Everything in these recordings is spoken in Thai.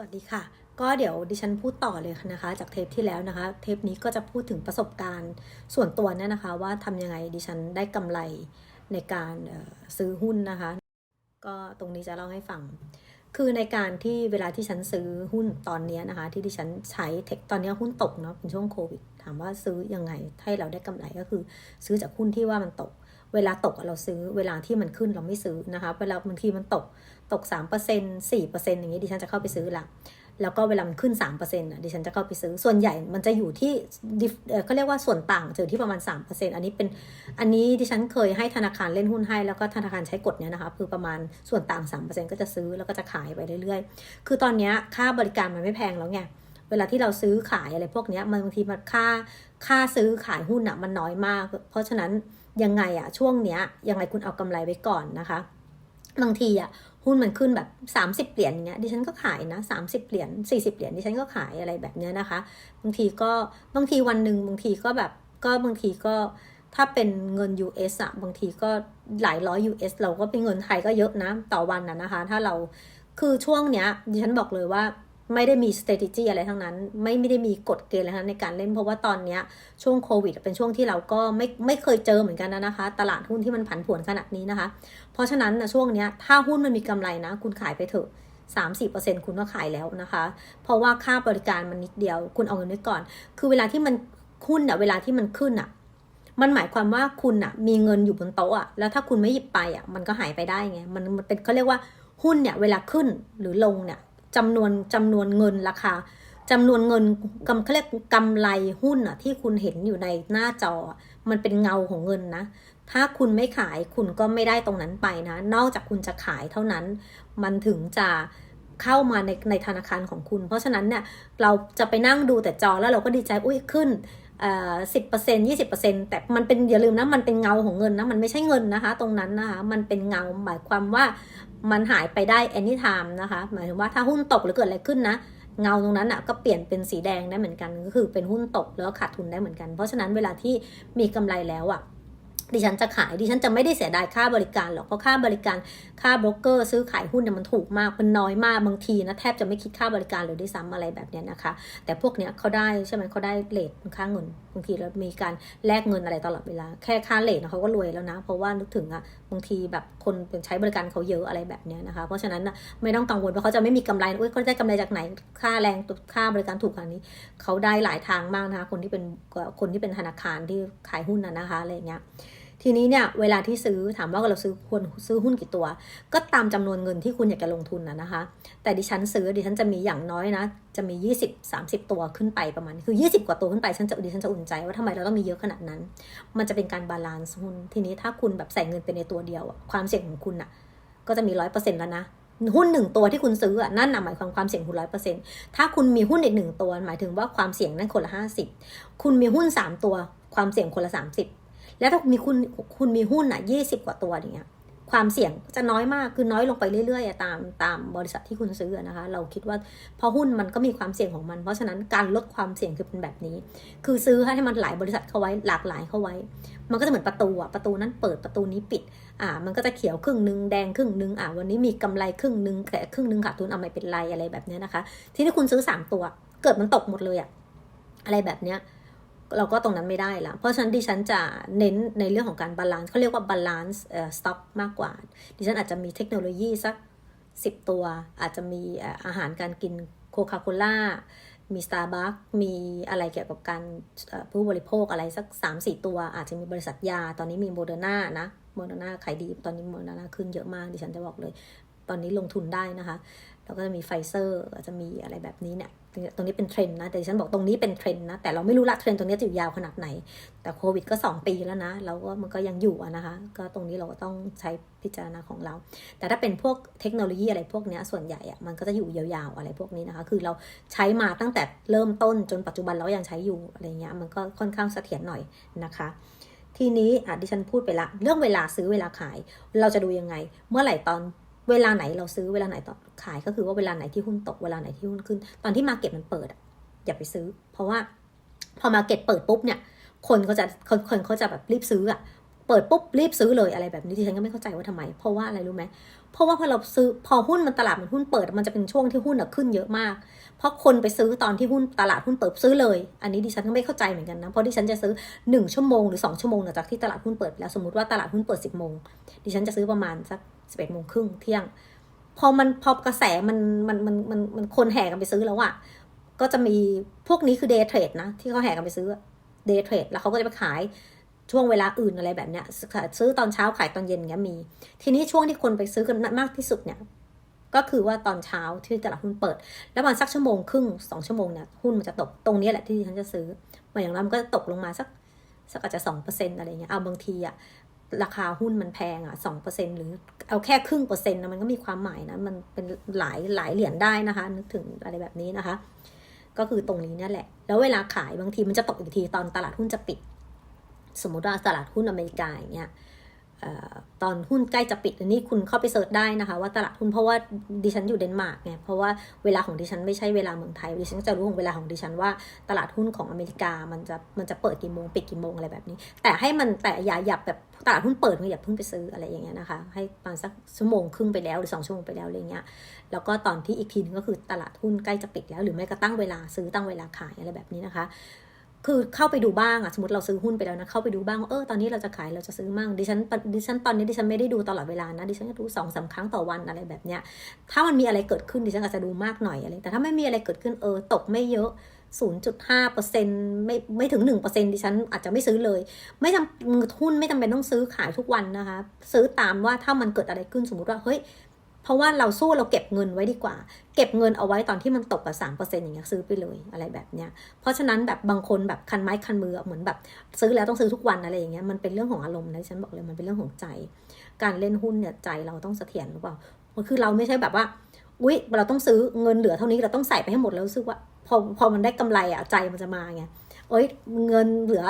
วัสดีค่ะ ก็เดี๋ยวดิฉันพูดต่อเลยนะคะ จากเทปที่แล้วนะคะ เทปนี้ก็จะพูดถึงประสบการณ์ส่วนตัวเนี่ยนะคะ ว่าทำยังไงดิฉันได้กำไรในการซื้อหุ้นนะคะ ก็ตรงนี้จะเล่าให้ฟัง คือในการที่เวลาที่ฉันซื้อหุ้นตอนนี้นะคะ ที่ดิฉันใช้เทคตอนนี้หุ้นตกเนาะเป็นช่วงโควิดถามว่าซื้อยังไงให้เราได้กำไรก็คือ ซื้อจากหุ้นที่ว่ามันตก เวลาตกเราซื้อเวลาที่มันขึ้นเราไม่ซื้อนะคะเวลาบางทีมันตก ตก 3% 4%อย่างนี้ดิฉันจะเข้าไปซื้อละแล้วก็เวลามันขึ้น3%อะดิฉันจะเข้าไปซื้อ ส่วนใหญ่มันจะอยู่ที่เขาเรียกว่าส่วนต่างจะอยู่ที่ประมาณ 3%อันนี้เป็น อันนี้ดิฉันเคยให้ธนาคารเล่นหุ้นให้ แล้วก็ธนาคารใช้กฎเนี้ยนะคะ คือประมาณส่วนต่าง 3%ก็จะซื้อแล้วก็จะขายไปเรื่อยๆ คือตอนเนี้ยค่าบริการมันไม่แพงแล้วไง เวลาที่เราซื้อขายอะไรพวกเนี้ยมันบางทีมันค่า ค่าซื้อขายหุ้นอะมันน้อยมาก เพราะฉะนั้นยังไงอะช่วงเนี้ยยังไงคุณเอากำไรไว้ก่อนนะคะ บางทีอะ หุ้นมันขึ้นแบบ 30 เหรียญอย่างเงี้ยดิฉันก็ขายนะ 30 เหรียญ40 เหรียญดิฉันก็ขายอะไรแบบเนี้ยนะคะ บางทีก็บางทีวันหนึ่งบางทีก็แบบก็บางทีก็ถ้าเป็นเงิน US อะบางทีก็หลายร้อย US เราก็เป็นเงินไทยก็เยอะนะต่อวันนะนะคะ ถ้าเราคือช่วงเนี้ยดิฉันบอกเลยว่า ไม่ได้มี strategy อะไรทั้งนั้น ไม่ไม่ได้มีกฎเกณฑ์อะไรทั้งนั้นในการเล่นเพราะว่าตอนเนี้ยช่วงโควิด เป็นช่วงที่เราก็ไม่ไม่เคยเจอเหมือนกันนะนะคะ ตลาดหุ้นที่มันผันผวนขนาดนี้นะคะ เพราะฉะนั้นนะช่วงเนี้ยถ้าหุ้นมันมีกำไรนะ คุณขายไปเถอะ3-4%คุณก็ขายแล้วนะคะ เพราะว่าค่าบริการมันนิดเดียว คุณเอาเงินไว้ก่อน คือเวลาที่มันหุ้นอะเวลาที่มันขึ้นอะมันหมายความว่าคุณอะมีเงินอยู่บนโต๊ะอะแล้วถ้าคุณไม่หยิบไปอะมันก็หายไปได้ไง มันมันเป็นเขาเรียกว่าหุ้นเนี่ยเวลาขึ้นหรือลงเนี่ย จำนวนจำนวนเงินราคาจำนวนเงินกำเขาเรียกกำไรหุ้นอะที่คุณเห็นอยู่ในหน้าจอ มันเป็นเงาของเงินนะ ถ้าคุณไม่ขายคุณก็ไม่ได้ตรงนั้นไปนะ นอกจากคุณจะขายเท่านั้น มันถึงจะเข้ามาในในธนาคารของคุณ เพราะฉะนั้นเนี่ยเราจะไปนั่งดูแต่จอแล้วเราก็ดีใจอุ้ยขึ้นสิบเปอร์เซ็นยี่สิบเปอร์เซ็นแต่มันเป็นอย่าลืมนะมันเป็นเงาของเงินนะมันไม่ใช่เงินนะคะ ตรงนั้นนะคะมันเป็นเงาหมายความว่า มันหายไปได้ anytime นะคะ หมายถึงว่าถ้าหุ้นตกหรือเกิดอะไรขึ้นนะ เงาตรงนั้นอะก็เปลี่ยนเป็นสีแดงได้เหมือนกัน ก็คือเป็นหุ้นตกแล้วขาดทุนได้เหมือนกัน เพราะฉะนั้นเวลาที่มีกำไรแล้วอะ ดิฉันจะขายดิฉันจะไม่ได้เสียดายค่าบริการหรอกเพราะค่าบริการค่าโบรกเกอร์ซื้อขายหุ้นเนี่ยมันถูกมากมันน้อยมากบางทีนะแทบจะไม่คิดค่าบริการเลยด้วยซ้ำอะไรแบบเนี้ยนะคะ แต่พวกเนี้ยเขาได้ใช่ไหมเขาได้เลทค่าเงินบางทีแล้วมีการแลกเงินอะไรตลอดเวลาแค่ค่าเลทนะเขาก็รวยแล้วนะ เพราะว่านึกถึงอะบางทีแบบคนเป็นใช้บริการเขาเยอะอะไรแบบเนี้ยนะคะ เพราะฉะนั้นนะไม่ต้องกังวลว่าเขาจะไม่มีกำไรอุ้ยเขาได้กำไรจากไหนค่าแรงค่าบริการถูกขนาดนี้เขาได้หลายทางมากนะคะคนที่เป็นคนที่เป็นธนาคารที่ขายหุ้นนะนะคะอะไรอย่างเงี้ย ทีนี้เนี่ยเวลาที่ซื้อถามว่าเราซื้อควรซื้อหุ้นกี่ตัว ก็ตามจำนวนเงินที่คุณอยากจะลงทุนนะนะคะ แต่ดิฉันซื้อดิฉันจะมีอย่างน้อยนะ จะมี 20 30 ตัวขึ้นไปประมาณคือ 20 กว่าตัวขึ้นไปฉันจะดิฉันจะอุ่นใจว่าทำไมเราต้องมีเยอะขนาดนั้น มันจะเป็นการบาลานซ์หุ้นทีนี้ถ้าคุณแบบใส่เงินไปในตัวเดียวความเสี่ยงของคุณอะก็จะมีร้อยเปอร์เซ็นต์แล้วนะหุ้นหนึ่งตัวที่คุณซื้อนั่นนะหมายความความเสี่ยงคุณร้อยเปอร์เซ็นต์ถ้าคุณมีหุ้นอีกหนึ่งตัว หมายถึงว่าความเสี่ยงนั่นคนละห้าสิบคุณมีหุ้นสามตัว ความเสี่ยงคนละสามสิบ แล้วถ้ามีคุณคุณมีหุ้นอะยี่สิบกว่าตัวอย่างเงี้ยความเสี่ยงจะน้อยมากคือน้อยลงไปเรื่อยๆตามตามบริษัทที่คุณซื้อนะคะ เราคิดว่าพราะหุ้นมันก็มีความเสี่ยงของมัน เพราะฉะนั้นการลดความเสี่ยงคือเป็นแบบนี้ คือซื้อให้มันหลายบริษัทเข้าไว้หลากหลายเข้าไว้ มันก็จะเหมือนประตูอะประตูนั้นเปิดประตูนี้ปิดอ่ามันก็จะเขียวครึ่งหนึ่งแดงครึ่งหนึ่งอ่าวันนี้มีกำไรครึ่งหนึ่งแต่ครึ่งหนึ่งขาดทุนเอาไม่เป็นไรอะไรแบบเนี้ยนะคะ ที่ที่คุณซื้อสามตัว เกิดมันตกหมดเลยอะอะไรแบบเนี้ย เราก็ตรงนั้นไม่ได้ละเพราะฉะนั้นดิฉันจะเน้นในเรื่องของการบาลานซ์เขาเรียกว่าบาลานซ์สต็อกมากกว่า ดิฉันอาจจะมีเทคโนโลยีสัก 10 ตัว อาจจะมีอาหารการกินโคคาโคล่ามี Starbucks มีอะไรเกี่ยวกับการผู้บริโภคอะไรสัก 3-4 ตัว อาจจะมีบริษัทยา ตอนนี้มีโมเดอร์นานะโมเดอร์นาขายดี ตอนนี้โมเดอร์นาขึ้นเยอะมากดิฉันจะบอกเลย ตอนนี้ลงทุนได้นะคะ แล้วก็จะมีไฟเซอร์จะมีอะไรแบบนี้เนี่ยตรงนี้เป็นเทรนด์นะ แต่ฉันบอกตรงนี้เป็นเทรนด์นะ แต่เราไม่รู้ละเทรนด์ตรงนี้จะอยู่ยาวขนาดไหน แต่โควิดก็ 2 ปีแล้วนะเราก็มันก็ยังอยู่นะคะ ก็ตรงนี้เราก็ต้องใช้พิจารณาของเรา แต่ถ้าเป็นพวกเทคโนโลยีอะไรพวกนี้ส่วนใหญ่อะมันก็จะอยู่ยาวๆอะไรพวกนี้นะคะ คือเราใช้มาตั้งแต่เริ่มต้นจนปัจจุบันเรายังใช้อยู่อะไรเงี้ย มันก็ค่อนข้างเสถียรหน่อยนะคะทีนี้อะดิฉันพูดไปละ เรื่องเวลาซื้อเวลาขาย เราจะดูยังไง เมื่อไหร่ตอน เวลาไหนเราซื้อเวลาไหนตอนขายก็คือว่าเวลาไหนที่หุ้นตกเวลาไหนที่หุ้นขึ้น ตอนที่มาเก็ตมันเปิดอะอย่าไปซื้อ เพราะว่าพอมาเก็ตเปิดปุ๊บเนี่ย คนเขาจะคนคนเขาจะแบบรีบซื้ออะเปิดปุ๊บรีบซื้อเลยอะไรแบบนี้ดิฉันก็ไม่เข้าใจว่าทำไม เพราะว่าอะไรรู้ไหมเพราะว่าพอเราซื้อพอหุ้นมันตลาดมันหุ้นเปิดมันจะเป็นช่วงที่หุ้นอะขึ้นเยอะมาก เพราะคนไปซื้อตอนที่หุ้นตลาดหุ้นเปิดซื้อเลย อันนี้ดิฉันก็ไม่เข้าใจเหมือนกันนะเพราะดิฉันจะซื้อ 1 ชั่วโมงหรือ 2 ชั่วโมงหลังจากที่ตลาดหุ้นเปิดแล้วสมมติว่าตลาดหุ้นเปิด 10โมงดิฉันจะซื้อประมาณสัก 11โมงครึ่งเที่ยง พอมันพอกระแสมันมันมันมันมันคนแห่กันไปซื้อแล้วอะก็จะมีพวกนี้คือเดย์เทรดนะ ที่เขาแห่กันไปซื้อเดย์เทรดแล้วเขาก็จะไปขายช่วงเวลาอื่นอะไรแบบเนี้ยซื้อตอนเช้าขายตอนเย็นเงี้ยมี ทีนี้ช่วงที่คนไปซื้อกันมากที่สุดเนี่ย ก็คือว่าตอนเช้าที่ตลาดหุ้นเปิด แล้วประมาณสักชั่วโมงครึ่งสองชั่วโมงเนี่ยหุ้นมันจะตกตรงนี้แหละที่ฉันจะซื้อมาอย่างนั้นมันก็จะตกลงมาสักสักอาจจะสองเปอร์เซ็นต์อะไรเงี้ยเอาบางทีอะ ราคาหุ้นมันแพงอะสองเปอร์เซ็นหรือเอาแค่ครึ่งเปอร์เซ็นต์นะมันก็มีความหมายนะ มันเป็นหลายหลายเหรียญได้นะคะ นึกถึงอะไรแบบนี้นะคะ ก็คือตรงนี้นี่แหละ แล้วเวลาขายบางทีมันจะตกอีกทีตอนตลาดหุ้นจะปิด สมมติว่าตลาดหุ้นอเมริกาอย่างเงี้ย ตอนหุ้นใกล้จะปิดอันนี้คุณเข้าไปเสิร์ชได้นะคะ ว่าตลาดหุ้นเพราะว่าดิฉันอยู่เดนมาร์กไงเพราะว่าเวลาของดิฉันไม่ใช่เวลาเมืองไทยดิฉันจะรู้ของเวลาของดิฉันว่าตลาดหุ้นของอเมริกามันจะมันจะเปิดกี่โมงปิดกี่โมงอะไรแบบนี้ แต่ให้มันแต่อย่าหยับแบบตลาดหุ้นเปิดอย่าเพิ่งไปซื้ออะไรอย่างเงี้ยนะคะ ให้ประมาณสักชั่วโมงครึ่งไปแล้วหรือสองชั่วโมงไปแล้วอะไรเงี้ยแล้วก็ตอนที่อีกทีนึงก็คือตลาดหุ้นใกล้จะปิดแล้ว หรือไม่ก็ตั้งเวลาซื้อตั้งเวลาขายอะไรแบบนี้นะคะ คือเข้าไปดูบ้างอะสมมติเราซื้อหุ้นไปแล้วนะ เข้าไปดูบ้างเออตอนนี้เราจะขายเราจะซื้อมั่งดิฉันดิฉันตอนนี้ดิฉันไม่ได้ดูตลอดเวลานะดิฉันก็ดูสองสาครั้งต่อวันอะไรแบบเนี้ยถ้ามันมีอะไรเกิดขึ้นดิฉันอาจจะดูมากหน่อยอะไรแต่ถ้าไม่มีอะไรเกิดขึ้นเออตกไม่เยอะ 0.5เปอร์เซ็นไม่ไม่ถึง1เปอร์เซ็นดิฉันอาจจะไม่ซื้อเลย ไม่จำหุ้นไม่จำเป็นต้องซื้อขายทุกวันนะคะ ซื้อตามว่าถ้ามันเกิดอะไรขึ้นสมมติว่าเฮ้ย ราะว่าเราสู้เราเก็บเงินไว้ดีกว่า เก็บเงินเอาไว้ตอนที่มันตกกับสามเปอร์เซ็นต์อย่างเงี้ยซื้อไปเลยอะไรแบบเนี้ย เพราะฉะนั้นแบบบางคนแบบคันไม้คันมือเหมือนแบบ ซื้อแล้วต้องซื้อทุกวันอะไรอย่างเงี้ยมันเป็นเรื่องของอารมณ์นะฉันบอกเลยมันเป็นเรื่องของใจ การเล่นหุ้นเนี่ยใจเราต้องเสถียรหรือเปล่าคือเราไม่ใช่แบบว่าอุ๊ยเราต้องซื้อเงินเหลือเท่านี้เราต้องใส่ไปให้หมดแล้วรู้สึกว่าพอพอมันได้กำไรอะใจมันจะมาไง เอ้ยเงินเหลือ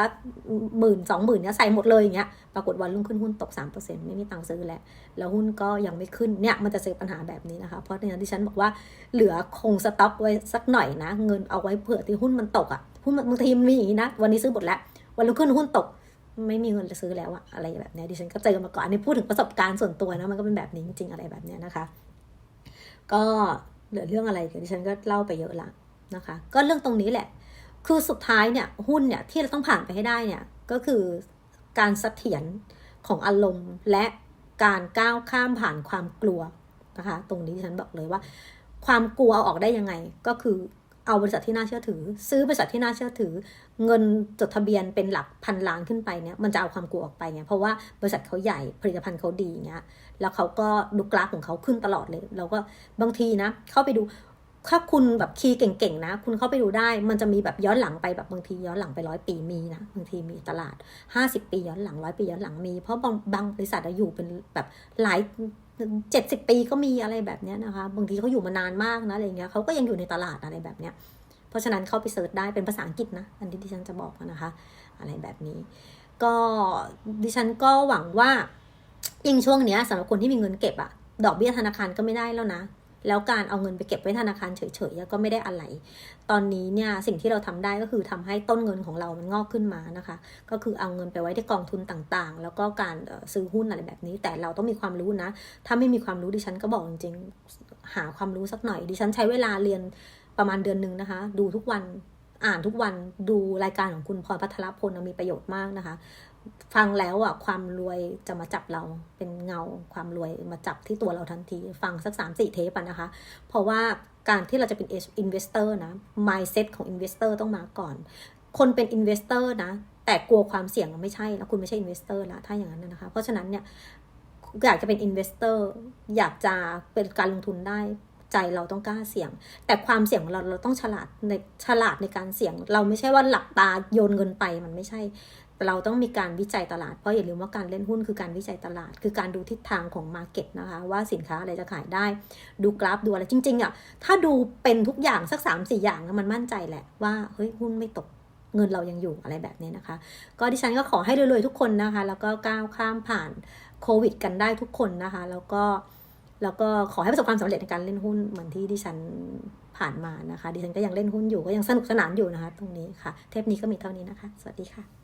หมื่นสองหมื่นเนี้ยใส่หมดเลยอย่างเงี้ยปรากฏวันรุ่งขึ้นหุ้นตกสามเปอร์เซ็นต์ไม่มีตังค์ซื้อแล้ว แล้วหุ้นก็ยังไม่ขึ้นเนี่ยมันจะเจอปัญหาแบบนี้นะคะ เพราะฉะนั้นที่ฉันบอกว่าเหลือคงสต็อกไว้สักหน่อยนะ เงินเอาไว้เผื่อที่หุ้นมันตกอะหุ้นบางทีมันมีอย่างนี้นะ วันนี้ซื้อหมดแล้ว วันรุ่งขึ้นหุ้นตกไม่มีเงินจะซื้อแล้วอะอะไรแบบนี้ดิฉันก็เจอมาก่อนอันนี้พูดถึงประสบการณ์ส่วนตัวนะมันก็เป็นแบบนี้จริงๆอะไรแบบนี้นะคะ ก็เหลือเรื่องอะไรเดี๋ยวดิฉันก็เล่าไปเยอะละนะคะ ก็เรื่องตรงนี้แหละ คือสุดท้ายเนี่ยหุ้นเนี่ยที่เราต้องผ่านไปให้ได้เนี่ยก็คือการเสถียรของอารมณ์และการก้าวข้ามผ่านความกลัวนะคะ ตรงนี้ฉันบอกเลยว่า ความกลัวเอาออกได้ยังไง ก็คือเอาบริษัทที่น่าเชื่อถือ ซื้อบริษัทที่น่าเชื่อถือ เงินจดทะเบียนเป็นหลักพันล้านขึ้นไปเนี่ยมันจะเอาความกลัวออกไปไงเพราะว่าบริษัทเขาใหญ่ผลิตภัณฑ์เขาดีเงี้ยแล้วเขาก็ดูกราฟของเขาขึ้นตลอดเลย เราก็บางทีนะ เข้าไปดู ถ้าคุณแบบคีย์เก่งๆนะ คุณเข้าไปดูได้ มันจะมีแบบย้อนหลังไปแบบบางทีย้อนหลังไปร้อยปีมีนะบางทีมีตลาด 50 ปีย้อนหลังร้อยปีย้อนหลังมี เพราะบางบางบริษัทอยู่เป็นแบบหลายเจ็ดสิบปีก็มีอะไรแบบนี้นะคะ บางทีเขาอยู่มานานมากนะอะไรเงี้ยเขาก็ยังอยู่ในตลาดอะไรแบบเนี้ย เพราะฉะนั้นเข้าไปเสิร์ชได้เป็นภาษาอังกฤษนะ อันที่ดิฉันจะบอกนะคะ อะไรแบบนี้ ก็ดิฉันก็หวังว่ายิ่งช่วงเนี้ยสำหรับคนที่มีเงินเก็บอะดอกเบี้ยธนาคารก็ไม่ได้แล้วนะ แล้วการเอาเงินไปเก็บไว้ธนาคารเฉยๆก็ไม่ได้อะไร ตอนนี้เนี่ยสิ่งที่เราทำได้ก็คือทำให้ต้นเงินของเรามันงอกขึ้นมานะคะ ก็คือเอาเงินไปไว้ที่กองทุนต่างๆ แล้วก็การซื้อหุ้นอะไรแบบนี้ แต่เราต้องมีความรู้นะ ถ้าไม่มีความรู้ดิฉันก็บอกจริงๆหาความรู้สักหน่อยดิฉันใช้เวลาเรียนประมาณเดือนหนึ่งนะคะ ดูทุกวันอ่านทุกวันดูรายการของคุณพรพัทรพลมีประโยชน์มากนะคะ ฟังแล้วอะความรวยจะมาจับเราเป็นเงาความรวยมาจับที่ตัวเราทันที ฟังสักสามสี่เทปนะคะ เพราะว่าการที่เราจะเป็นอินเวสเตอร์นะ mindset ของอินเวสเตอร์ต้องมาก่อน คนเป็นอินเวสเตอร์นะ แต่กลัวความเสี่ยงไม่ใช่แล้วคุณไม่ใช่อินเวสเตอร์ละถ้าอย่างนั้นนะคะ เพราะฉะนั้นเนี่ยอยากจะเป็นอินเวสเตอร์อยากจะเป็นการลงทุนได้ ใจเราต้องกล้าเสี่ยง แต่ความเสี่ยงของเราเราต้องฉลาดในฉลาดในการเสี่ยง เราไม่ใช่ว่าหลับตาโยนเงินไปมันไม่ใช่ เราต้องมีการวิจัยตลาดเพราะอย่าลืมว่าการเล่นหุ้นคือการวิจัยตลาด คือการดูทิศทางของมาร์เก็ตนะคะ ว่าสินค้าอะไรจะขายได้ ดูกราฟดูอะไรจริงๆอะถ้าดูเป็นทุกอย่างสัก3ามสี่อย่างมันมั่นใจแหละว่าเฮ้ยหุ้นไม่ตกเงินเรายังอยู่อะไรแบบนี้นะคะ ก็ดิฉันก็ขอให้รวยๆทุกคนนะคะ แล้วก็ก้าวข้ามผ่านโควิด กันได้ทุกคนนะคะ แล้วก็ แล้วก็ขอให้ประสบความสำเร็จในการเล่นหุ้นเหมือนที่ดิฉันผ่านมานะคะ ดิฉันก็ยังเล่นหุ้นอยู่ก็ยังสนุกสนานอยู่นะคะ ตรงนี้ค่ะ เทปนี้ก็มีเท่านี้นะคะ สวัสดีค่ะ